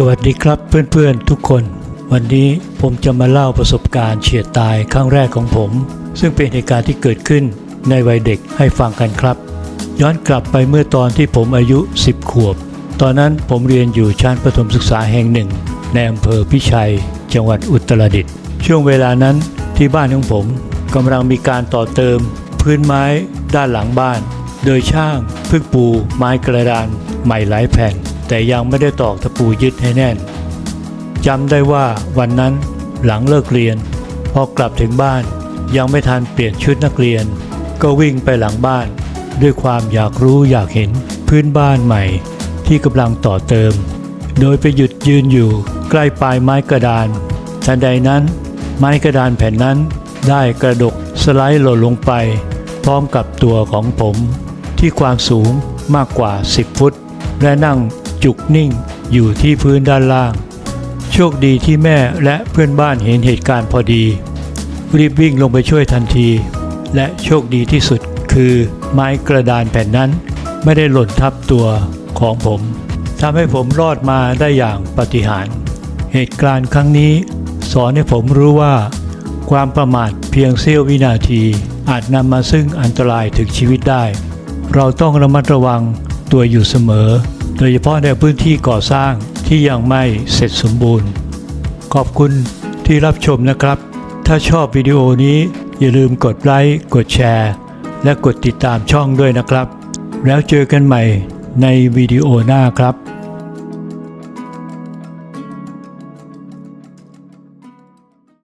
สวัสดีครับเพื่อนๆทุกคน วันนี้ผมจะมาเล่าประสบการณ์เฉียดตายครั้งแรกของผม ซึ่งเป็นเหตุการณ์ที่เกิดขึ้นในวัยเด็กให้ฟังกันครับ ย้อนกลับไปเมื่อตอนที่ผมอายุ 10 ขวบ ตอนนั้นผมเรียนอยู่ชั้นประถมศึกษาแห่งหนึ่ง ในอำเภอพิชัย จังหวัดอุตรดิตถ์ช่วงเวลานั้นที่บ้านของผมกำลังมีการต่อเติม พื้นไม้ด้านหลังบ้าน โดยช่างเพิ่งปูไม้กระดานใหม่หลายแผ่น แต่ยังไม่ได้ตอกตะปูยึดให้แน่นจำได้ว่าวันนั้นหลังเลิกเรียน พอกลับถึงบ้านยังไม่ทันเปลี่ยนชุดนักเรียน ก็วิ่งไปหลังบ้าน ด้วยความอยากรู้อยากเห็นพื้นบ้านใหม่ ที่กำลังต่อเติม โดยไปหยุดยืนอยู่ใกล้ปลายไม้กระดานทันใดนั้น ไม้กระดานแผ่นนั้น ได้กระดกสไลด์หล่นลงไป พร้อมกับตัวของผม ที่ความสูงมากกว่า 10 ฟุต และนั่ง จุกนิ่งอยู่ที่พื้นด้านล่าง โชคดีที่แม่และเพื่อนบ้านเห็นเหตุการณ์พอดี รีบวิ่งลงไปช่วยทันที และโชคดีที่สุดคือไม้กระดานแผ่นนั้น ไม่ได้หล่นทับตัวของผมทำให้ผมรอดมาได้อย่างปาฏิหาริย์เหตุการณ์ครั้งนี้ สอนให้ผมรู้ว่า ความประมาทเพียงเสี้ยววินาที อาจนำมาซึ่งอันตรายถึงชีวิตได้ เราต้องระมัดระวังตัวอยู่เสมอ โดยเฉพาะในพื้นที่ก่อสร้างที่ยังไม่เสร็จสมบูรณ์ ขอบคุณที่รับชมนะครับ ถ้าชอบวิดีโอนี้อย่าลืมกดไลค์กดแชร์ และกดติดตามช่องด้วยนะครับ แล้วเจอกันใหม่ในวิดีโอหน้าครับ